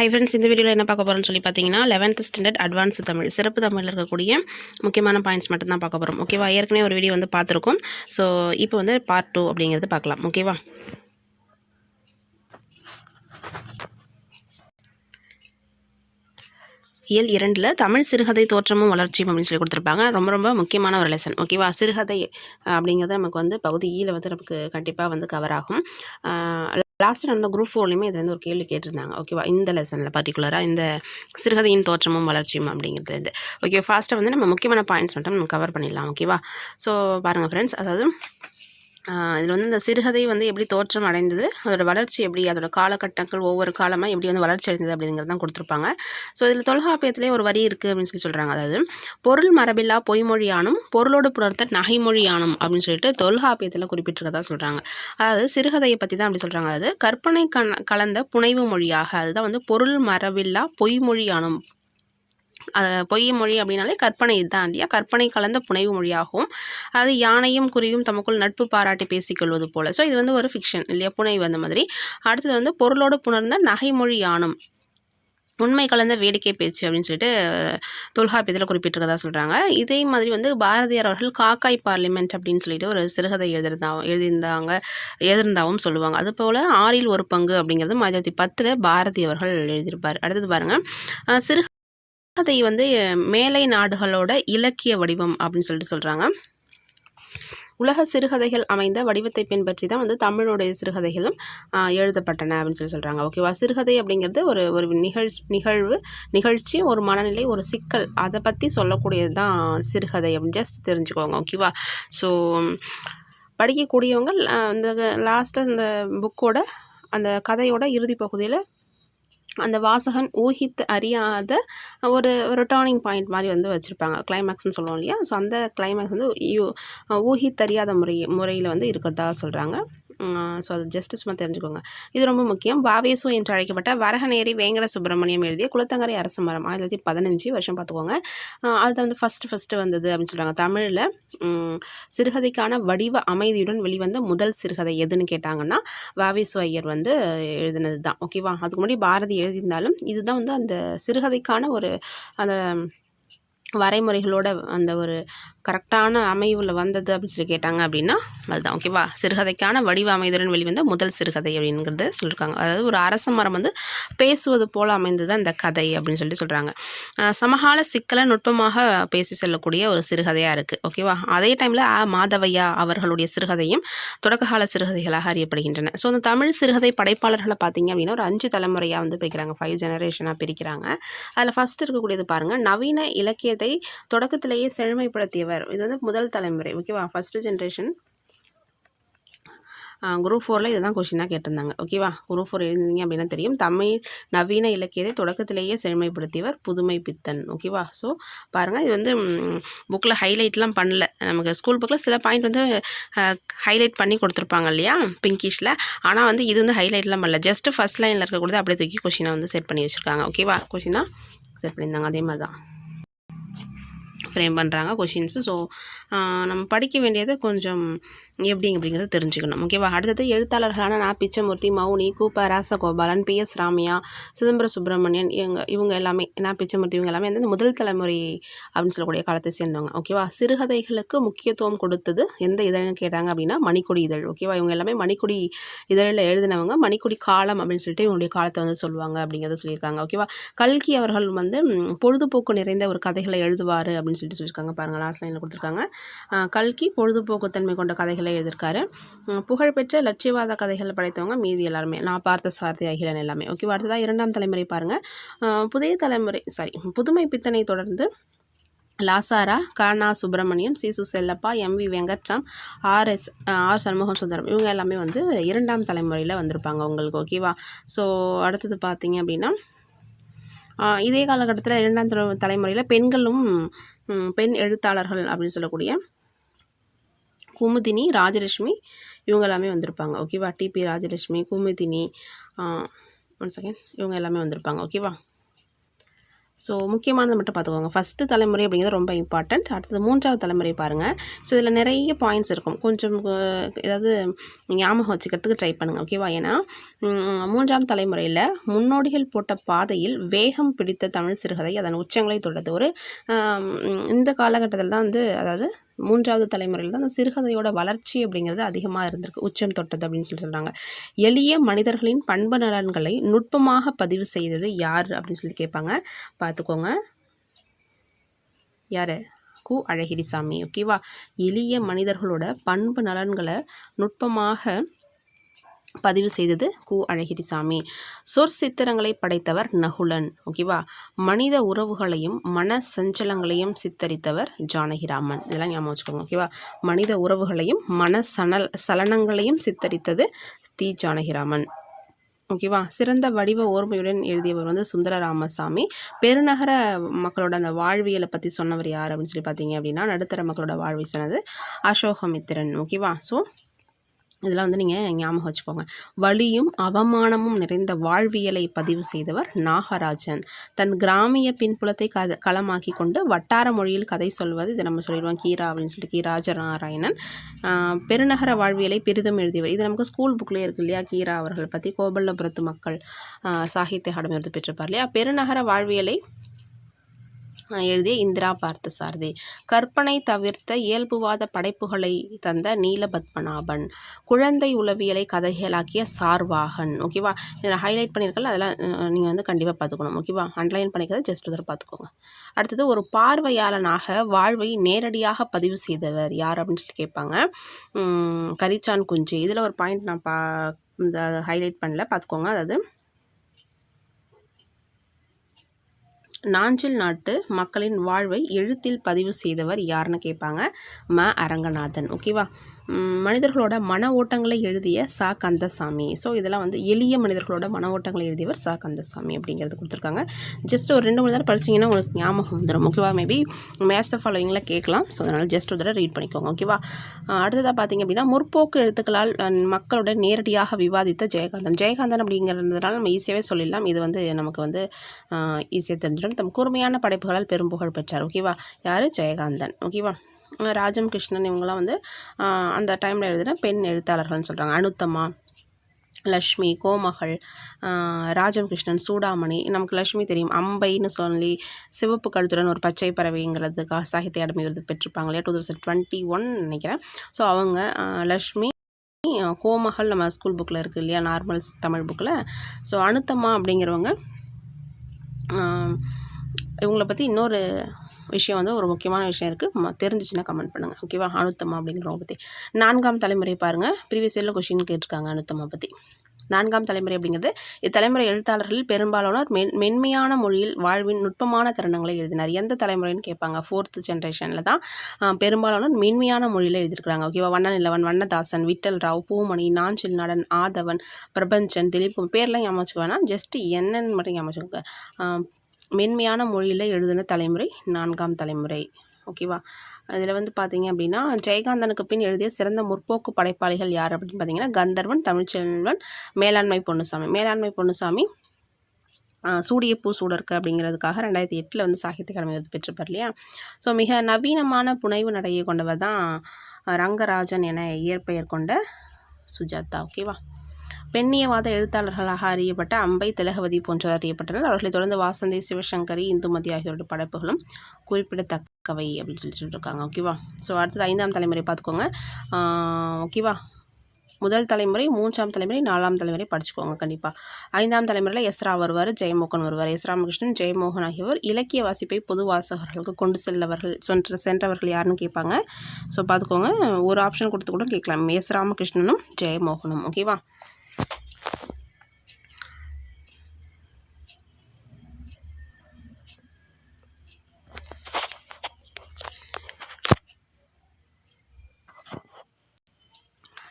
Hi friends இந்த வீடியோவில் என்ன பார்க்க போகிறோம்னு சொல்லி பார்த்தீங்கன்னா லெவன்த் ஸ்டாண்டர்ட் அட்வான்ஸ் தமிழ் சிறப்பு தமிழில் இருக்கக்கூடிய முக்கியமான பாயிண்ட்ஸ் மட்டும் தான் பார்க்க போகிறோம் ஓகேவா ஏற்கனவே ஒரு வீடியோ வந்து பார்த்துருக்கோம். ஸோ இப்போ வந்து பார்ட் டூ அப்படிங்கிறது பார்க்கலாம். ஓகேவா இயல் இரண்டில் தமிழ் சிறுகதை தோற்றமும் வளர்ச்சியும் அப்படின்னு சொல்லி கொடுத்துருப்பாங்க. ரொம்ப ரொம்ப முக்கியமான ஒரு லெசன் ஓகேவா சிறுகதை அப்படிங்கிறது நமக்கு வந்து பகுதி வந்து நமக்கு கண்டிப்பாக வந்து கவர் ஆகும். லாஸ்ட்டு நடந்த குரூப் ஃபோர்லையுமே இது வந்து ஒரு கேள்வி கேட்டிருந்தாங்க. ஓகேவா இந்த லெசனில் பர்டிகுலராக இந்த சிறுகதையின் தோற்றமும் வளர்ச்சியும் அப்படிங்கிறது ஓகே ஃபாஸ்ட்டாக வந்து நம்ம முக்கியமான பாயிண்ட்ஸ் மட்டும் நம்ம கவர் பண்ணிடலாம். ஓகேவா ஸோ பாருங்கள் ஃப்ரெண்ட்ஸ் அதாவது இதில் வந்து இந்த சிறுகதை வந்து எப்படி தோற்றம் அடைந்தது அதோட வளர்ச்சி எப்படி அதோட காலகட்டங்கள் ஒவ்வொரு காலமாக எப்படி வந்து வளர்ச்சி அடைந்தது அப்படிங்கிறது தான் கொடுத்துருப்பாங்க. ஸோ இதில் தொல்காப்பியத்திலே ஒரு வரி இருக்குது அப்படின்னு சொல்லி சொல்கிறாங்க அதாவது பொருள் மரபில்லா பொய்மொழியானும் பொருளோடு புணர்த்த நகைமொழியானும் அப்படின்னு சொல்லிட்டு தொல்காப்பியத்தில் குறிப்பிட்டிருக்கதா சொல்கிறாங்க அதாவது சிறுகதையை பற்றி தான் அப்படி சொல்கிறாங்க அதாவது கற்பனை கலந்த புனைவு மொழியாக அதுதான் வந்து பொருள் மரபில்லா பொய்மொழியானும் பொய் மொழி அப்படின்னாலே கற்பனை இதுதான் இல்லையா? கற்பனை கலந்த புனைவு மொழியாகவும் அது யானையும் குருவியும் தமக்குள் நட்பு பாராட்டி பேசிக்கொள்வது போல. ஸோ இது வந்து ஒரு ஃபிக்ஷன் இல்லையா? புனைவு அந்த மாதிரி. அடுத்தது வந்து பொருளோடு புணர்ந்த நகைமொழி யானம். உண்மை கலந்த வேடிக்கை பேச்சு அப்படின்னு சொல்லிட்டு தொல்காப்பியத்தில் குறிப்பிட்டிருக்கதா சொல்கிறாங்க இதே மாதிரி வந்து பாரதியார் அவர்கள் காக்காய் பார்லிமெண்ட் அப்படின்னு சொல்லிட்டு ஒரு சிறுகதை எழுதியிருந்தா எழுதியிருந்தாங்க எழுதியிருந்தாவும் சொல்லுவாங்க. அதுபோல் ஆறில் ஒரு பங்கு அப்படிங்கிறது ஆயிரத்தி பத்தில் பாரதி அவர்கள் எழுதியிருப்பார். அடுத்தது பாருங்கள் சிறு அதை வந்து மேலை நாடுகளோட இலக்கிய வடிவம் அப்படின்னு சொல்லிட்டு சொல்கிறாங்க உலக சிறுகதைகள் அமைந்த வடிவத்தை பின்பற்றி தான் வந்து தமிழுடைய சிறுகதைகளும் எழுதப்பட்டன அப்படின்னு சொல்லி சொல்கிறாங்க ஓகேவா? சிறுகதை அப்படிங்கிறது ஒரு ஒரு நிகழ் நிகழ்வு நிகழ்ச்சி ஒரு மனநிலை ஒரு சிக்கல். அதை பற்றி சொல்லக்கூடியது தான் சிறுகதை அப்படின்னு ஜஸ்ட் தெரிஞ்சுக்கோங்க. ஓகேவா? ஸோ படிக்கக்கூடியவங்க இந்த லாஸ்ட்டாக இந்த புக்கோட அந்த கதையோட இறுதி பகுதியில் அந்த வாசகன் ஊகித்து அறியாத ஒரு ஒரு டேர்னிங் பாயிண்ட் மாதிரி வந்து வச்சுருப்பாங்க. கிளைமேக்ஸ்னு சொல்லுவோம் இல்லையா? ஸோ அந்த கிளைமேக்ஸ் வந்து யூ- ஊகித்தறியாத முறை முறையில் வந்து இருக்கிறதா சொல்கிறாங்க ஸோ அது ஜஸ்ட் சும்மா தெரிஞ்சுக்கோங்க. இது ரொம்ப முக்கியம். பாவேசு என்று அழைக்கப்பட்ட வரகநேரி வேங்கட சுப்பிரமணியம் எழுதிய குளத்தங்கரை அரச மரம் ஆயிரத்தி தொள்ளாயிரத்தி பதினஞ்சு வருஷம் பார்த்துக்கோங்க. அது வந்து ஃபஸ்ட்டு ஃபஸ்ட்டு வந்தது அப்படின்னு சொல்கிறாங்க தமிழில் சிறுகதைக்கான வடிவ அமைதியுடன் வெளிவந்த முதல் சிறுகதை எதுன்னு கேட்டாங்கன்னா வாவேசு ஐயர் வந்து எழுதினது தான் ஓகேவா அதுக்கு முன்னாடி பாரதி எழுதியிருந்தாலும் இதுதான் வந்து அந்த சிறுகதைக்கான ஒரு அந்த வரைமுறைகளோட அந்த ஒரு கரெக்டான அமைவில் வந்தது அப்படின்னு சொல்லி கேட்டாங்க அப்படின்னா அதுதான். ஓகேவா சிறுகதைக்கான வடிவ அமைதலின் வெளிவந்த முதல் சிறுகதை அப்படிங்கிறது சொல்லியிருக்காங்க அதாவது ஒரு அரச மரம் வந்து பேசுவது போல் அமைந்தது அந்த கதை அப்படின்னு சொல்லி சொல்கிறாங்க சமகால சிக்கலை நுட்பமாக பேசி செல்லக்கூடிய ஒரு சிறுகதையாக இருக்குது ஓகேவா அதே டைமில் ஆ மாதவையா அவர்களுடைய சிறுகதையும் தொடக்ககால சிறுகதைகளாக அறியப்படுகின்றன. ஸோ அந்த தமிழ் சிறுகதை படைப்பாளர்களை பார்த்தீங்க அப்படின்னா ஒரு அஞ்சு தலைமுறையாக வந்து பிரிக்கிறாங்க. ஃபைவ் ஜெனரேஷனாக பிரிக்கிறாங்க. அதில் ஃபஸ்ட்டு இருக்கக்கூடியது பாருங்கள் நவீன இலக்கியத்தை தொடக்கத்திலேயே செழுமைப்படுத்தியவர் இது வந்து முதல் தலைமுறை. ஓகேவா ஃபஸ்ட்டு ஜென்ரேஷன் குரூப் ஃபோரில் இதுதான் கொஷினாக கேட்டிருந்தாங்க. ஓகேவா குரூப் ஃபோர் எழுதிங்க அப்படின்னா தெரியும். தமிழ் நவீன இலக்கியத்தை தொடக்கத்திலேயே செழுமைப்படுத்தியவர் புதுமை பித்தன். ஓகேவா ஸோ பாருங்கள் இது வந்து புக்கில் ஹைலைட்லாம் பண்ணல. நமக்கு ஸ்கூல் புக்கில் சில பாயிண்ட் வந்து ஹைலைட் பண்ணி கொடுத்துருப்பாங்க இல்லையா? பிங்கிஷில் ஆனால் வந்து இது வந்து ஹைலைட்லாம் பண்ணல. ஜஸ்ட் ஃபஸ்ட் லைனில் இருக்கக்கூடாது. அப்படியே தூக்கி கொஷினை வந்து செட் பண்ணி வச்சுருக்காங்க. ஓகேவா கொஷினாக செட் பண்ணியிருந்தாங்க. அதே மாதிரி தான் ஃப்ரேம் பண்ணுறாங்க கொஷின்ஸு ஸோ நம்ம படிக்க வேண்டியது கொஞ்சம் எப்படி அப்படிங்கிறத தெரிஞ்சுக்கணும். ஓகேவா? அடுத்தது எழுத்தாளர்களான நா. பிச்சமூர்த்தி மௌனி கூப்ப ராசகோபாலன் பி. எஸ். ராமையா சிதம்பர சுப்பிரமணியன் இவங்க இவங்க எல்லாமே நா. பிச்சமூர்த்தி இவங்க எல்லாமே வந்து முதல் தலைமுறை அப்படின்னு சொல்லக்கூடிய காலத்தை சேர்ந்தவங்க. ஓகேவா? சிறுகதைகளுக்கு முக்கியத்துவம் கொடுத்தது எந்த இதழ்னு கேட்டாங்க அப்படின்னா மணிக்கொடி இதழ். ஓகேவா? இவங்க எல்லாமே மணிக்கொடி இதழில் எழுதினவங்க. மணிக்கொடி காலம் அப்படின்னு சொல்லிட்டு இவங்களுடைய காலத்தை வந்து சொல்லுவாங்க அப்படிங்கிறத சொல்லியிருக்காங்க. ஓகேவா? கல்கி அவர்கள் வந்து பொழுதுபோக்கு நிறைந்த ஒரு கதைகளை எழுதுவார் அப்படின்னு சொல்லிட்டு சொல்லியிருக்காங்க. பாருங்கள் லாஸ்ட் லைனில் கொடுத்துருக்காங்க. கல்கி கல்கி பொழுதுபோக்குத்தன்மை கொண்ட கதைகளை எழுதியிருக்காரு புகழ்பெற்ற லட்சியவாத கதைகள் படைத்தவங்க மீதி எல்லாருமே. நான் பார்த்த சாரதி அகிலன் எல்லாமே. ஓகேவா அடுத்ததாக இரண்டாம் தலைமுறை பாருங்கள் புதிய தலைமுறை சாரி புதுமை பித்தனை தொடர்ந்து Lasara Kana Subramaniam Sisu Chellappa MV Venkatram RS R Shanmugam Sundaram இவங்க எல்லாமே வந்து இரண்டாம் தலைமுறையில் வந்திருப்பாங்க உங்களுக்கு ஓகேவா ஸோ அடுத்தது பார்த்தீங்க அப்படின்னா இதே காலகட்டத்தில் இரண்டாம் தலை தலைமுறையில் பெண்களும் பெண் எழுத்தாளர்கள் அப்படின்னு சொல்லக்கூடிய குமுதினி ராஜலட்சுமி இவங்க எல்லாமே வந்திருப்பாங்க ஓகேவா TP Rajalakshmi Kumudini one second இவங்க எல்லாமே வந்திருப்பாங்க. ஓகேவா ஸோ முக்கியமானதை மட்டும் பார்த்துக்கோங்க. ஃபஸ்ட்டு தலைமுறை அப்படிங்கிறது ரொம்ப இம்பார்ட்டண்ட் அடுத்தது மூன்றாவது தலைமுறை பாருங்கள் ஸோ இதில் நிறைய பாயிண்ட்ஸ் இருக்கும். கொஞ்சம் ஏதாவது ஞாபகம் வச்சுக்கிறதுக்கு ட்ரை பண்ணுங்கள் ஓகேவா ஏன்னா மூன்றாம் தலைமுறையில் முன்னோடிகள் போட்ட பாதையில் வேகம் பிடித்த தமிழ் சிறுகதை அதன் உச்சங்களை தொட்டது ஒரு இந்த காலகட்டத்தில் தான் வந்து அதாவது மூன்றாவது தலைமுறையில் தான் அந்த சிறுகதையோட வளர்ச்சி அப்படிங்கிறது அதிகமாக இருந்திருக்கு உச்சம் தொட்டது அப்படின்னு சொல்லி சொல்கிறாங்க எளிய மனிதர்களின் பண்பு நலன்களை நுட்பமாக பதிவு செய்தது யார் அப்படின்னு சொல்லி கேட்பாங்க. பார்த்துக்கோங்க. யார்? கு. அழகிரிசாமி. ஓகேவா? எளிய மனிதர்களோட பண்பு நலன்களை நுட்பமாக பதிவு செய்தது கு. அழகிரிசாமி. சொற் சித்திரங்களை படைத்தவர் நகுலன் ஓகேவா? மனித உறவுகளையும் மன சஞ்சலங்களையும் சித்தரித்தவர் ஜானகிராமன். இதெல்லாம் ஞாபகம் வச்சுக்கோங்க ஓகேவா? மனித உறவுகளையும் மன சனல் சலனங்களையும் சித்தரித்தது தி. ஜானகிராமன். ஓகேவா? சிறந்த வடிவ ஓர்மையுடன் எழுதியவர் வந்து சுந்தர ராமசாமி பெருநகர மக்களோட அந்த வாழ்வியலை பற்றி சொன்னவர் யார் அப்படின்னு சொல்லி பார்த்தீங்க அப்படின்னா நடுத்தர மக்களோட வாழ்வை சொன்னது அசோகமித்திரன் ஓகேவா? ஸோ இதெல்லாம் வந்து நீங்கள் ஞாபகம் வச்சுக்கோங்க. வலியும் அவமானமும் நிறைந்த வாழ்வியலை பதிவு செய்தவர் நாகராஜன். தன் கிராமிய பின்புலத்தை கத களமாக்கி கொண்டு வட்டார மொழியில் கதை சொல்வது இதை நம்ம சொல்லிடுவோம். கீரா அப்படின்னு சொல்லிட்டு கீராஜ நாராயணன் பெருநகர வாழ்வியலை பெரிதும் எழுதியவர். இது நமக்கு ஸ்கூல் புக்லேயே இருக்கு இல்லையா? கீரா அவர்கள் பற்றி கோபல்லபுரத்து மக்கள் சாகித்ய அகாடமி விருது பெற்றிருப்பார் இல்லையா? பெருநகர வாழ்வியலை எழுதிய இந்திரா பார்த்தசாரதி. கற்பனை தவிர்த்த இயல்புவாத படைப்புகளை தந்த நீலபத்மநாபன். குழந்தை உளவியலை கதைகளாக்கிய சார்வாகன். ஓகேவா இதில் ஹைலைட் பண்ணியிருக்கல அதெல்லாம் நீங்கள் வந்து கண்டிப்பாக பார்த்துக்கணும். ஓகேவா அண்டர்லைன் பண்ணிக்கிறத ஜஸ்ட் ஒரு பார்த்துக்கோங்க. அடுத்தது ஒரு பார்வையாளனாக வாழ்வை நேரடியாக பதிவு செய்தவர் யார் அப்படின்னு சொல்லி கேட்பாங்க. கரிச்சான் குஞ்சு. இதில் ஒரு பாயிண்ட் நான் பா இந்த ஹைலைட் பண்ணல பார்த்துக்கோங்க. அதாவது நாஞ்சில் நாட்டு மக்களின் வாழ்வை எழுத்தில் பதிவு செய்தவர் யாருன்னு கேட்பாங்க ம. அரங்கநாதன். ஓகேவா? மனிதர்களோட மன ஓட்டங்களை எழுதிய சா. கந்தசாமி. ஸோ இதெல்லாம் வந்து எளிய மனிதர்களோட மன ஓட்டங்களை எழுதியவர் சா. கந்தசாமி அப்படிங்கிறது கொடுத்துருக்காங்க. ஜஸ்ட் ஒரு ரெண்டு மூணு தடவை படிச்சீங்கன்னா உங்களுக்கு ஞாபகம் வந்துடும் ஓகேவா மேபி மேட்ச் த ஃபாலோவிங்கில் கேட்கலாம். ஸோ அதனால் ஜஸ்ட் ஒரு தடவை ரீட் பண்ணிக்கோங்க. ஓகேவா அடுத்ததாக பார்த்தீங்க அப்படின்னா முற்போக்கு எழுத்துக்களால் மக்களோட நேரடியாக விவாதித்த ஜெயகாந்தன். ஜெயகாந்தன் அப்படிங்கிறதுனால நம்ம ஈஸியாகவே சொல்லிடலாம். இது வந்து நமக்கு வந்து ஈஸியாக தெரிஞ்சிடும். தம் கூர்மையான படைப்புகளால் பெரும் புகழ் பெற்றார். ஓகேவா யார்? ஜெயகாந்தன். ஓகேவா ராஜம் கிருஷ்ணன் இவங்கெல்லாம் வந்து அந்த டைமில் எழுதின பெண் எழுத்தாளர்கள்னு சொல்கிறாங்க அனுத்தமா லக்ஷ்மி கோமகள் ராஜம் கிருஷ்ணன் சூடாமணி. நமக்கு லக்ஷ்மி தெரியும். அம்பைன்னு சொல்லி சிவப்பு கழுத்துடன் ஒரு பச்சை பறவைங்கிறதுக்காக சாகித்ய அகாடமி விருது பெற்றிருப்பாங்க இல்லையா? டூ தௌசண்ட் டுவெண்ட்டி ஒன் நினைக்கிறேன். ஸோ அவங்க லக்ஷ்மி கோமகள் நம்ம ஸ்கூல் புக்கில் இருக்குது இல்லையா? நார்மல் தமிழ் புக்கில் ஸோ அனுத்தம்மா அப்படிங்கிறவங்க இவங்கள பற்றி இன்னொரு விஷயம் வந்து ஒரு முக்கியமான விஷயம் இருக்குது தெரிஞ்சிச்சுன்னா கமெண்ட் பண்ணுங்கள் ஓகேவா அனுத்தமா அப்படிங்கிறவங்க பற்றி நான்காம் தலைமுறை பாருங்கள் ப்ரீவியஸ் இயரில் கொஷின் கேட்டிருக்காங்க அனுத்தமா பற்றி நான்காம் தலைமுறை அப்படிங்கிறது இத்தலைமுறை எழுத்தாளர்களில் பெரும்பாலானோர் மென் மென்மையான மொழியில் வாழ்வின் நுட்பமான தருணங்களை எழுதினார். எந்த தலைமுறைன்னு கேட்பாங்க. ஃபோர்த்து ஜென்ரேஷனில் தான் பெரும்பாலானோர் மென்மையான மொழியில் எழுதியிருக்கிறாங்க. ஓகேவா வண்ண நிலவன் வண்ணதாசன் விட்டல் ராவ் பூமணி நாஞ்சில் நடன் ஆதவன் பிரபஞ்சன் திலீப் பேர்லாம் ஞாபகம் வேணாம். ஜஸ்ட் என்னன்னு மட்டும் ஞாபகம் மென்மையான மொழியில் எழுதின தலைமுறை நான்காம் தலைமுறை. ஓகேவா? அதில் வந்து பார்த்தீங்க அப்படின்னா ஜெயகாந்தனுக்கு பின் எழுதிய சிறந்த முற்போக்கு படைப்பாளிகள் யார் அப்படின்னு பார்த்தீங்கன்னா கந்தர்வன் தமிழ்ச்செல்வன் மேலாண்மை பொன்னுசாமி. மேலாண்மை பொன்னுசாமி சூடிய பூ சூடர்க்கு அப்படிங்கிறதுக்காக ரெண்டாயிரத்தி எட்டில் வந்து சாகித்ய அகாடமி விருது பெற்றிருப்பார் இல்லையா? ஸோ மிக நவீனமான புனைவு நடையை கொண்டவர் தான் ரங்கராஜன் என இயற்பெயர் கொண்ட சுஜாதா. ஓகேவா? பெண்ணியவாத எழுத்தாளர்களாக அறியப்பட்ட அம்பை திலகவதி போன்றவர் அறியப்பட்டனர். அவர்களைத் தொடர்ந்து வாசந்தி சிவசங்கரி இந்துமதி ஆகியோருடைய படைப்புகளும் குறிப்பிடத்தக்கவை அப்படின்னு சொல்லி சொல்லியிருக்காங்க ஓகேவா ஸோ அடுத்தது ஐந்தாம் தலைமுறை பார்த்துக்கோங்க. ஓகேவா முதல் தலைமுறை மூன்றாம் தலைமுறை நாலாம் தலைமுறை படிச்சுக்கோங்க கண்டிப்பாக ஐந்தாம் தலைமுறையில் எஸ்ரா வருவார் ஜெயமோகன் வருவார். எஸ் ராமகிருஷ்ணன் ஜெயமோகன் ஆகியோர் இலக்கிய வாசிப்பை பொது வாசகர்களுக்கு கொண்டு செல்லவர்கள் சென்ற சென்றவர்கள் யாருன்னு கேட்பாங்க. ஸோ பார்த்துக்கோங்க. ஒரு ஆப்ஷன் கொடுத்து கூட கேட்கலாம். எஸ் ராமகிருஷ்ணனும் ஜெயமோகனும். ஓகேவா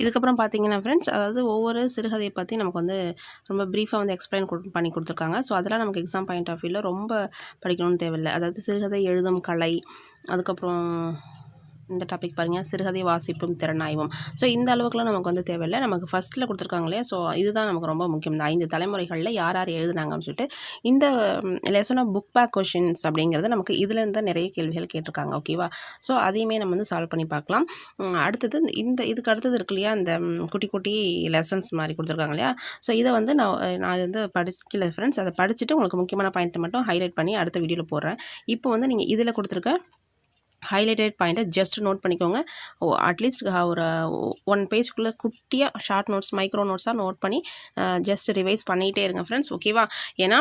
இதுக்கப்புறம் பார்த்தீங்கன்னா ஃப்ரெண்ட்ஸ் அதாவது ஒவ்வொரு சிறுகதையை பற்றி நமக்கு வந்து ரொம்ப ப்ரீஃபாக வந்து எக்ஸ்பிளைன் பண்ணி கொடுத்துருக்காங்க. ஸோ அதெல்லாம் நமக்கு எக்ஸாம் பாயிண்ட் ஆஃப் வியூவில் ரொம்ப படிக்கணும்னு தேவையில்லை. அதாவது சிறுகதை எழுதும் கலை அதுக்கப்புறம் இந்த டாபிக் பாருங்கள் சிறுகதை வாசிப்பும் திறனாய்வும். ஸோ இந்த அளவுக்குலாம் நமக்கு வந்து தேவையில்லை. நமக்கு ஃபஸ்ட்டில் கொடுத்துருக்காங்க இல்லையா? ஸோ இதுதான் நமக்கு ரொம்ப முக்கியம். இந்த ஐந்து தலைமுறைகளில் யார் யார் எழுதுனாங்கன்னு சொல்லிட்டு இந்த லெசனாக புக் பேக் கொஷின்ஸ் அப்படிங்கிறது நமக்கு இதுலேருந்து தான் நிறைய கேள்விகள் கேட்டிருக்காங்க. ஓகேவா ஸோ அதையுமே நம்ம வந்து சால்வ் பண்ணி பார்க்கலாம். அடுத்தது இந்த இதுக்கு அடுத்தது இருக்கு இல்லையா? இந்த குட்டி குட்டி லெசன்ஸ் மாதிரி கொடுத்துருக்காங்க இல்லையா? ஸோ இதை வந்து நான் நான் வந்து படிக்கல ஃப்ரெண்ட்ஸ் அதை படிச்சுட்டு உங்களுக்கு முக்கியமான பாயிண்ட்டை மட்டும் ஹைலைட் பண்ணி அடுத்த வீடியோவில் போடுறேன். இப்போ வந்து நீங்கள் இதில் கொடுத்துருக்க ஹைலைட்டட் பாயிண்ட்டை ஜஸ்ட் நோட் பண்ணிக்கோங்க. ஓ அட்லீஸ்ட் ஒரு ஒன் பேஜ்க்குள்ளே குட்டியாக ஷார்ட் நோட்ஸ் மைக்ரோ நோட்ஸாக நோட் பண்ணி ஜஸ்ட் ரிவைஸ் பண்ணிகிட்டே இருங்க ஃப்ரெண்ட்ஸ் ஓகேவா ஏன்னா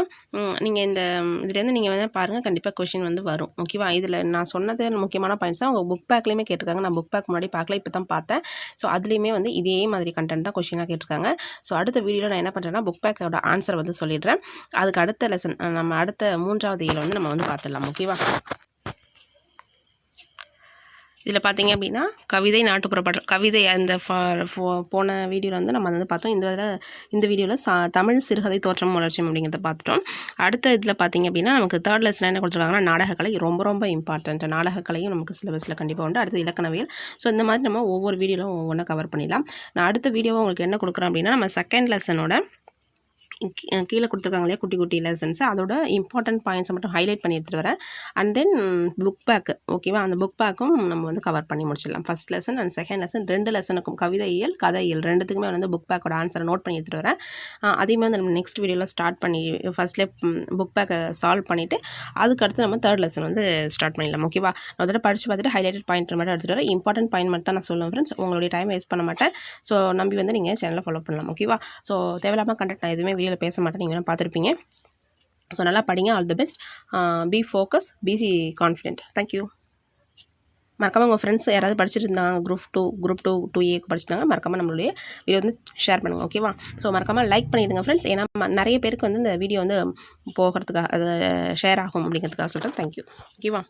நீங்கள் இந்த இதுலேருந்து நீங்கள் வந்து பாருங்கள் கண்டிப்பாக கொஷின் வந்து வரும் ஓகேவா இதில் நான் சொன்னது முக்கியமான பாயிண்ட்ஸ் தான் உங்கள் புக் பேக்லேயுமே கேட்டிருக்காங்க நான் புக் பேக் முன்னாடி பார்க்கல இப்போ தான் பார்த்தேன். ஸோ அதுலேயுமே வந்து இதே மாதிரி கண்டென்ட் தான் கொஷினாக கேட்டிருக்காங்க. ஸோ அடுத்த வீடியோவில் நான் என்ன பண்ணுறேன்னா புக் பேக்கோட ஆன்சர் வந்து சொல்லிடுறேன். அதுக்கு அடுத்த லெசன் நம்ம அடுத்த மூன்றாவது இதில் வந்து நம்ம வந்து பார்த்துடலாம் ஓகேவா இதில் பார்த்தீங்க அப்படின்னா கவிதை நாட்டுப்புற பாடல் கவிதை அந்த ஃப- ஃபோ- போன வீடியோவில் வந்து நம்ம வந்து பார்த்தோம். இந்த இதில் இந்த வீடியோவில் சா தமிழ் சிறுகதை தோற்றம் வளர்ச்சியும் அப்படிங்கிறத பார்த்துட்டோம். அடுத்த இதில் பார்த்தீங்க அப்படின்னா நமக்கு தேர்ட் லெசன் என்ன கொடுத்துருக்காங்கன்னா நாடகக்கலை ரொம்ப ரொம்ப இம்பார்ட்டண்ட் நாடகக்கலையும் நமக்கு சிலபஸில் கண்டிப்பாக உண்டு. அடுத்து இலக்கணவியல். ஸோ இந்த மாதிரி நம்ம ஒவ்வொரு வீடியோவிலும் ஒவ்வொன்றா கவர் பண்ணிடலாம். நான் அடுத்த வீடியோவை உங்களுக்கு என்ன கொடுக்குறேன் அப்படின்னா நம்ம செகண்ட் லெசனோட கீழே கொடுத்துருக்காங்க இல்லையா குட்டி குட்டி லெசன்ஸ் அதோட இம்பார்ட்டன்ட் பாயிண்ட்ஸை மட்டும் ஹைலைட் பண்ணி எடுத்துகிட்டு வரேன். அண்ட் தென் புக் பேக்கு ஓகேவா அந்த புக் பேக்கும் நம்ம வந்து கவர் பண்ணி முடிச்சிடலாம். First lesson and second lesson ரெண்டு லெசனுக்கும் கவிதை இயல் கதை இயல் ரெண்டுத்துக்குமே வந்து புக் பேக்கோட ஆன்சரை நோட் பண்ணி எடுத்துகிட்டு வரேன். அதே அதையுமே வந்து நம்ம நெக்ஸ்ட் வீடியோவில் ஸ்டார்ட் பண்ணி ஃபஸ்ட்லேயே புக் பேக்கை சால்வ் பண்ணிவிட்டு அதுக்கடுத்து நம்ம தேர்ட் லெசன் வந்து ஸ்டார்ட் பண்ணிடலாம் ஓகேவா நான் அதோட படித்து பார்த்துட்டு ஹைலைட்டட் பாயிண்ட் மட்டும் எடுத்துகிட்டு வரேன். இம்பார்ட்டன்ட் பாயிண்ட் மட்டும் தான் நான் சொல்லுவேன் ஃப்ரெண்ட்ஸ் உங்களுடைய டைம் வேஸ்ட் பண்ண மாட்டேன். ஸோ நம்பி வந்து நீங்கள் சேனலை ஃபாலோ பண்ணலாம் ஓகேவா ஸோ தேவையில்லாமல் கண்டக்ட் நான் எதுவுமே வீடியோவில் பேச மாட்டேன் நீங்கள் வேணால் பார்த்துருப்பீங்க. ஸோ நல்லா படிங்க. All the best be focus be confident thank you மறக்காமல் உங்கள் ஃப்ரெண்ட்ஸ் யாராவது படிச்சுட்டு இருந்தாங்க group two group two two A படிச்சிருந்தாங்க மறக்காமல் நம்மளுடைய வீடியோ வந்து ஷேர் பண்ணுங்கள் ஓகேவா ஸோ மறக்காமல் லைக் பண்ணிடுங்க ஃப்ரெண்ட்ஸ் ஏன்னா நிறைய பேருக்கு வந்து இந்த வீடியோ வந்து போகிறதுக்காக அது ஷேர் ஆகும் அப்படிங்கிறதுக்காக சொல்கிறேன் தேங்க்யூ ஓகேவா